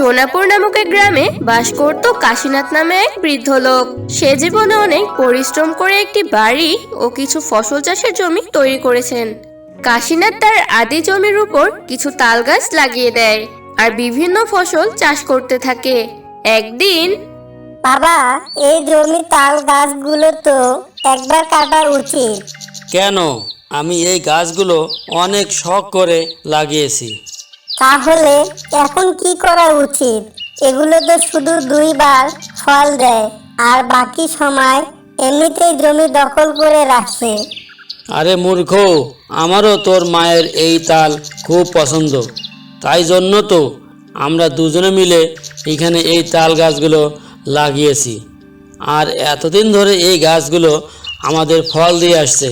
সোনাপুর নামক এক গ্রামে বাস করত কাশীনাথ নামে এক বৃদ্ধ লোক। সে জীবনে অনেক পরিশ্রম করে একটি বাড়ি ও কিছু ফসল চাষের জমি তৈরি করেছেন। কাশীনাথ তার আদি জমির উপর কিছু তাল গাছ লাগিয়ে দেয় আর বিভিন্ন ফসল চাষ করতে থাকে। একদিন বাবা এই জমি তাল গাছগুলো তো একবার কাটা উচিত। কেন? আমি এই গাছগুলো অনেক শখ করে লাগিয়েছি। তাহলে এখন কি করা উচিত? এগুলো তো শুধু দুইবার ফল দেয়, আর বাকি সময় এমনিতেই জমি দখল করে রাখে। আরে মূর্খ, আমারও তোর মায়ের এই তাল খুব পছন্দ। তাই জন্য তো আমরা দুজনে মিলে এখানে এই তাল গাছগুলো লাগিয়েছি। আর এতদিন ধরে এই গাছগুলো আমাদের ফল দিয়ে আসছে।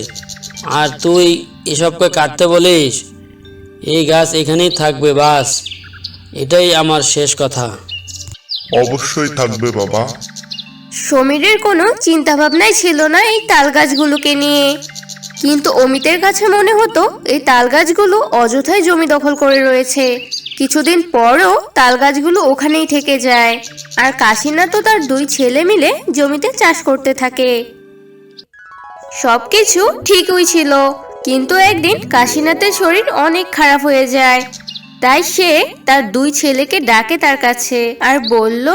আর তুই এসবকে কাটতে বলিস? এই গাছ এখানেই থাকবে বাস। এটাই আমার শেষ কথা। অবশ্যই থাকবে বাবা। সমীরের কোনো চিন্তা ভাবনাই ছিল না এই তাল গাছগুলোকে নিয়ে। কিন্তু অমিতের কাছে মনে হতো এই তাল গাছগুলো অযথাই জমি দখল করে রয়েছে। কিছুদিন পরও তাল গাছগুলো ওখানেই থেকে যায়। আর কাশীনাথ তো তার দুই ছেলে মিলে জমিতে চাষ করতে থাকে। সবকিছু ঠিকই ছিল। কিন্তু একদিন কাশীনাথের শরীর অনেক খারাপ হয়ে যায়। তাই সে তার দুই ছেলেকে ডাকে তার কাছে আর বলল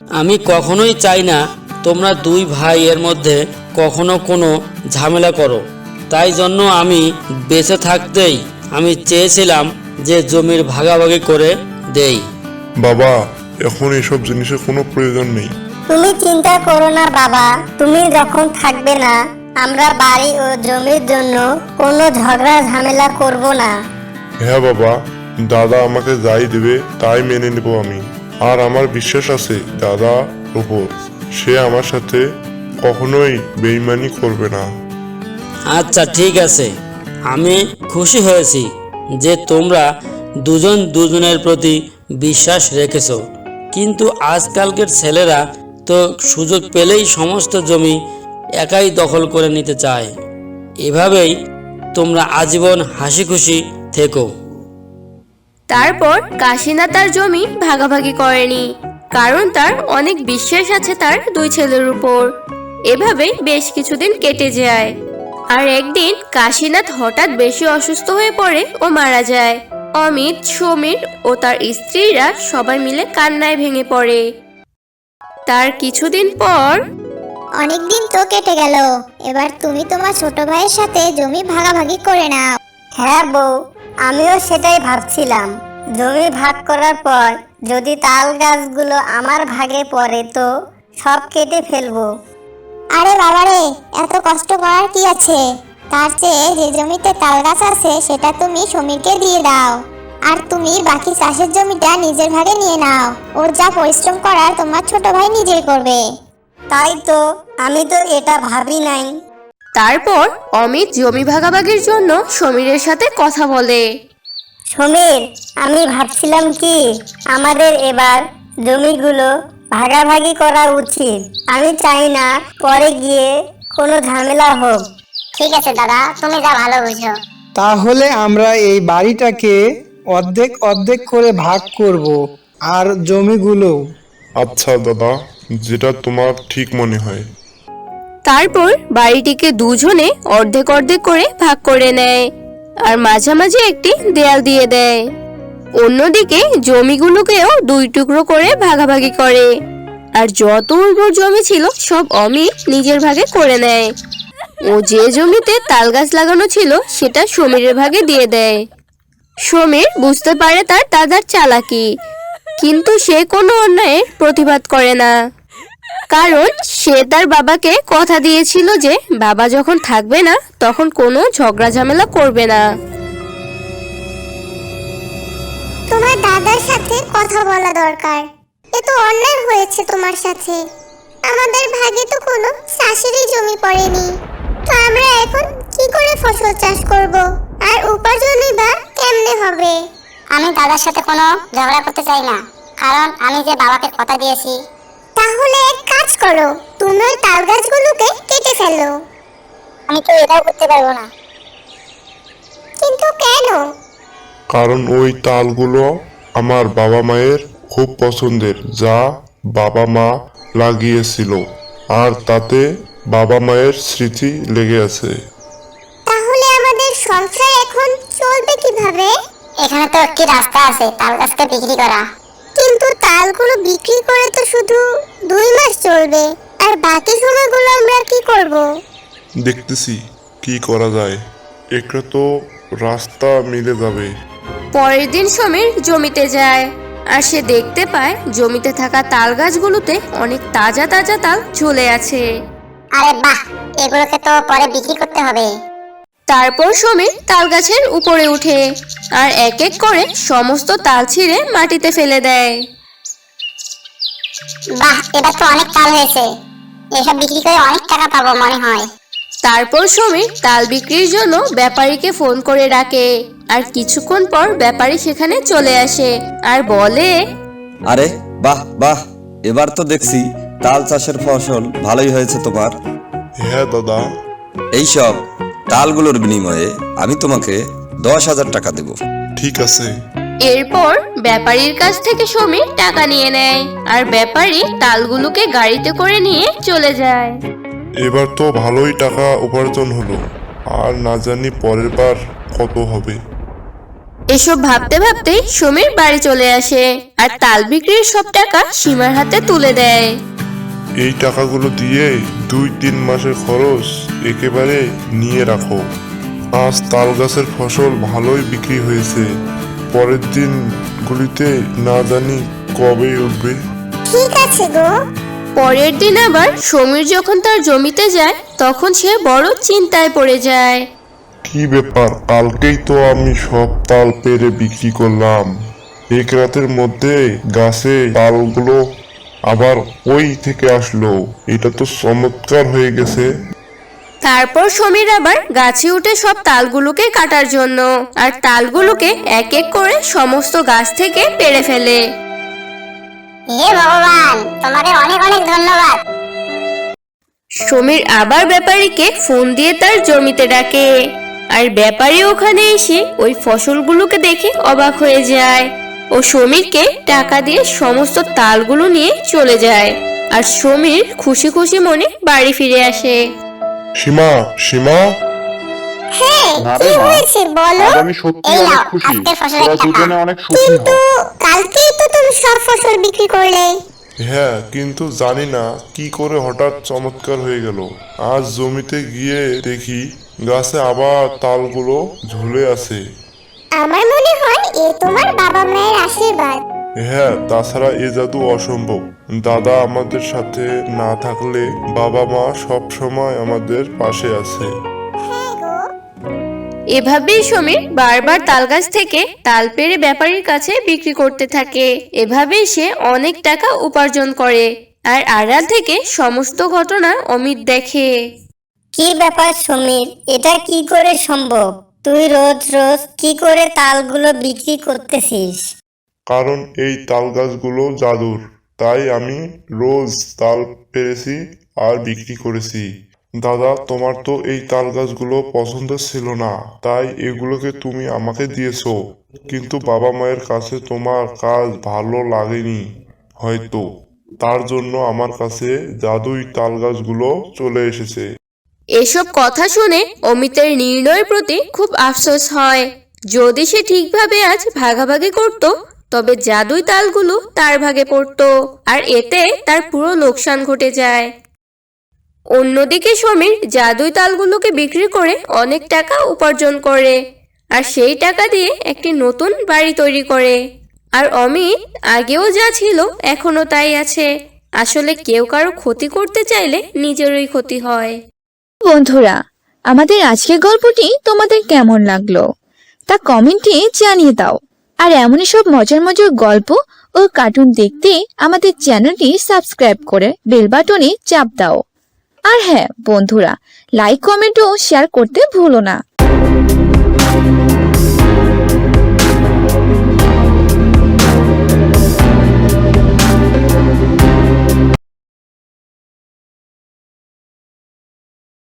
আমি কখনোই চাই না তোমরা দুই ভাইয়ের মধ্যে কখনো কোনো ঝামেলা করো। তাই জন্য আমি বেঁচে থাকতেই আমি চেয়েছিলাম যে জমির ভাগাভাগি করে দেই। বাবা এখন এসব জিনিসের কোনো প্রয়োজন নেই। তুমি চিন্তা করো না বাবা তুমি যখন থাকবে না আমরা বাড়ি ও জমির জন্য কোনো ঝগড়া ঝামেলা করব না। হ্যাঁ বাবা দাদা আমাকে যাই দেবে তাই মেনে নেব আমি। আর আমার বিশ্বাস আছে দাদা উপর। সে আমার সাথে কখনোই বেইমানি করবে না। আচ্ছা ঠিক আছে। আমি খুশি হয়েছি যে তোমরা দুজন দুজনের প্রতি বিশ্বাস রেখেছো। কিন্তু আজকালকের ছেলেরা তো সুযোগ পেলেই সমস্ত জমি একাই দখল করে নিতে চায়। এভাবেই তোমরা আজীবন হাসি খুশি থেকো। তারপর কাশীনাথ তার জমি ভাগাভাগি করেনি, কারণ তার অনেক বিশ্বাস আছে তার দুই ছেলের উপর। এভাবেই বেশ কিছুদিন কেটে যায়। আর একদিন কাশীনাথ হঠাৎ বেশি অসুস্থ হয়ে পড়ে ও মারা যায়। অমিত, সমীর ও তার স্ত্রীরা সবাই মিলে কান্নায় ভেঙে পড়ে। তার কিছুদিন পর অনেকদিন তো কেটে গেল। এবার তুমি তোমার ছোট ভাইয়ের সাথে জমি ভাগাভাগি করে নাও। হ্যাঁ বউ আমিও সেটাই ভাবছিলাম। জমি ভাগ করার পর যদি তাল গাছগুলো আমার ভাগে পড়ে তো সব কেটে ফেলব। আরে বাবারে এত কষ্ট করার কি আছে? তার চেয়ে যে জমিতে তাল গাছ আছে সেটা তুমি সমীরকে দিয়ে দাও। আর তুমি বাকি চাষের জমিটা নিজের ভাগে নিয়ে নাও। ওর যা পরিশ্রম করার তোমার ছোট ভাই নিজেই করবে। তাই তো আমি তো এটা ভাবি নাই। তারপর অমিত জমি ভাগাভাগির জন্য সমীরের সাথে কথা বলে। সমীর আমি ভাবছিলাম কি আমাদের এবার জমিগুলো ভাগাভাগি করা উচিত। আমি চাই না পরে গিয়ে কোনো ঝামেলা হোক। ঠিক আছে দাদা তুমি যা ভালো বুঝো। তাহলে আমরা এই বাড়িটাকে অর্ধেক অর্ধেক করে ভাগ করব আর জমিগুলো আচ্ছা দাদা, যেটা তোমার ঠিক মনে হয়। তারপর বাড়িটিকে দুজনে অর্ধেক অর্ধেক করে ভাগ করে নেয় আর মাঝামাঝি একটি দেয়াল দিয়ে দেয়। অন্যদিকে জমিগুলোকেও দুই টুকরো করে ভাগাভাগি করে আর যত উর্বর জমি ছিল, সব অমিত নিজের ভাগে করে নেয়। ও যে জমিতে তাল গাছ লাগানো ছিল, সেটা সমীরের ভাগে দিয়ে দেয়। সমীর বুঝতে পারে তার দাদার চালাকি কিন্তু সে কোনো অন্যায়ের প্রতিবাদ করে না। কারণ সে তার বাবাকে কথা দিয়েছিল যে বাবা যখন থাকবে না তখন কোনো ঝগড়া ঝামেলা করবে না। তোমার দাদার সাথে কথা বলা দরকার। এ তো অন্যায় হয়েছে তোমার সাথে। আমাদের ভাগে তো কোনো চাষেরই জমি পড়েনি। তো আমরা এখন কি করে ফসল চাষ করব? আর উপার্জনই বা কেমনে হবে? আমি দাদার সাথে কোনো ঝগড়া করতে চাই না। কারণ আমি যে বাবাকে কথা দিয়েছি। তাহলে এক কাজ করো তুমি ওই তাল গাছগুলোকে কেটে ফেলো। আমি তো এটাও করতে পারব না। কিন্তু কেন? কারণ ওই তালগুলো আমার বাবা মায়ের খুব পছন্দের যা বাবা মা লাগিয়েছিল। আর তাতে বাবা মায়ের স্মৃতি লেগে আছে। তাহলে আমাদের সংসার এখন চলবে কীভাবে? এখানে তো একটি রাস্তা আছে তাল গাছকে বিক্রি করা। কিন্তু তালগুলো বিক্রি করে তো শুধু দুই মাস চলবে। আর বাকি সময়গুলো আমরা কি করব? দেখতেছি কি করা যায়। একটা তো রাস্তা মিলে যাবে। পরের দিন সমীর জমিতে যায়। আর সে দেখতে পায় জমিতে থাকা তাল গাছগুলোতে অনেক তাজা তাজা তাল ঝুলে আছে। আরে বাহ এগুলোকে তো পরে বিক্রি করতে হবে। তারপর সমীর তাল গাছের উপরে উঠে আর এক এক করে সমস্ত তাল ছিঁড়ে মাটিতে ফেলে দেয়। বাহ এবার তো অনেক তাল হয়েছে। এসব বিক্রি করে অনেক টাকা পাবো মনে হয়। তারপর সমীর তাল বিক্রির জন্য ব্যাপারীকে ফোন করে ডাকে আর কিছুক্ষণ পর ব্যাপারী সেখানে চলে আসে আর বলে আরে বাহ বাহ এবার তো দেখছি তাল চাষের ফসল ভালোই হয়েছে তোমার। হ্যাঁ দাদা। এইসব তালগুলোর বিনিময়ে আমি তোমাকে দশ হাজার টাকা দেব। ঠিক আছে। এরপর ব্যাপারীর কাছ থেকে সমীর টাকা নিয়ে নেয় আর ব্যাপারী তালগুলোকে গাড়িতে করে নিয়ে চলে যায়। এবার তো ভালোই টাকা উপার্জন হলো। আর না জানি পরের বার কত হবে। এসব ভাবতে ভাবতে সমীর বাড়ি চলে আসে আর তাল বিক্রির সব টাকা সীমার হাতে তুলে দেয়। এই টাকাগুলো দিয়ে দুই তিন মাসের খরচ একেবারে নিয়ে রাখো। আজ তাল গাছের ফসল ভালোই বিক্রি হয়েছে। পরের দিনগুলিতে না জানি কবে উঠবে। ঠিক আছে গো। পরের দিন আবার সমীর যখন তার জমিতে যায় তখন সে বড় চিন্তায় পড়ে যায়। কি ব্যাপার? কালকেই তো আমি সব তাল পেরে বিক্রি করলাম। এক রাতের মধ্যে গাছে তালগুলো আবার ওই থেকে আসলো। এটা তো চমৎকার হয়ে গেছে। তারপর সমীর আবার গাছে উঠে সব তালগুলোকে কাটার জন্য আর তালগুলোকে এক এক করে সমস্ত গাছ থেকে পেরে ফেলে। হে ভগবান তোমাদের অনেক অনেক ধন্যবাদ। সমীর আবার ব্যাপারীকে ফোন দিয়ে তার জমিতে ডাকে আর ব্যাপারী ওখানে এসে ওই ফসলগুলোকে দেখে অবাক হয়ে যায়। ও সমীরকে টাকা দিয়ে সমস্ত তালগুলো নিয়ে চলে যায়। আর সমীর খুশি খুশি মনে বাড়ি ফিরে আসে। সীমা সীমা? হ্যাঁ কি হয়েছে বলো? আজ আমি সত্যি এই অনেক নাও, খুশি। আজকের ফসলের তোরা টাকা। দুজনে অনেক সুখী কিন্তু কালকেই তো তুমি সব ফসল বিক্রি করলে। হ্যাঁ কিন্তু জানি না কি করে হঠাৎ চমৎকার হয়ে গেল। আজ জমিতে গিয়ে দেখি গাছে আবার তালগুলো ঝুলে আছে। আমার মনে হয় এ তোমার বাবা মায়ের আশীর্বাদ। হ্যাঁ তাছাড়া এ জাদু অসম্ভব। দাদা আমাদের সাথে না থাকলে বাবা মা সব সময় আমাদের পাশে আছে। হ্যাঁ এভাবেই সমীর বারবার তাল গাছ থেকে তাল পেড়ে ব্যাপারীর কাছে বিক্রি করতে থাকে। এভাবেই সে অনেক টাকা উপার্জন করে আর আড়াল থেকে সমস্ত ঘটনা অমিত দেখে। কি ব্যাপার সমীর? এটা কি করে সম্ভব? তুই রোজ রোজ কি করে তালগুলো বিক্রি করতেছিস? কারণ এই তাল গাছগুলো জাদুর। তাই আমি রোজ তাল পেরেছি আর বিক্রি করেছি। দাদা, তোমার তো এই তাল গাছগুলো পছন্দ ছিল না, তাই এগুলোকে তুমি আমাকে দিয়েছ। কিন্তু বাবা মায়ের কাছে তোমার কাজ ভালো লাগেনি, হয়তো। তার জন্য আমার কাছে জাদুই তাল গাছগুলো চলে এসেছে। এসব কথা শুনে অমিতের নির্ণয়ের প্রতি খুব আফসোস হয়। যদি সে ঠিকভাবে আজ ভাগাভাগি করত, তবে জাদুই তালগুলো তার ভাগে পড়ত, আর এতে তার পুরো লোকসান ঘটে যায়। অন্যদিকে সমীর জাদুই তালগুলোকে বিক্রি করে অনেক টাকা উপার্জন করে, আর সেই টাকা দিয়ে একটি নতুন বাড়ি তৈরি করে। আর অমিত আগেও যা ছিল এখনও তাই আছে। আসলে কেউ কারও ক্ষতি করতে চাইলে নিজেরই ক্ষতি হয়। বন্ধুরা, আমাদের আজকের গল্পটি তোমাদের কেমন লাগল? তা কমেন্টে জানিয়ে দাও। আর এমনই সব মজার মজার গল্প ও কার্টুন দেখতে আমাদের চ্যানেলটি সাবস্ক্রাইব করে বেল বাটনে চাপ দাও। আর হ্যাঁ বন্ধুরা লাইক কমেন্ট ও শেয়ার করতে ভুলো না।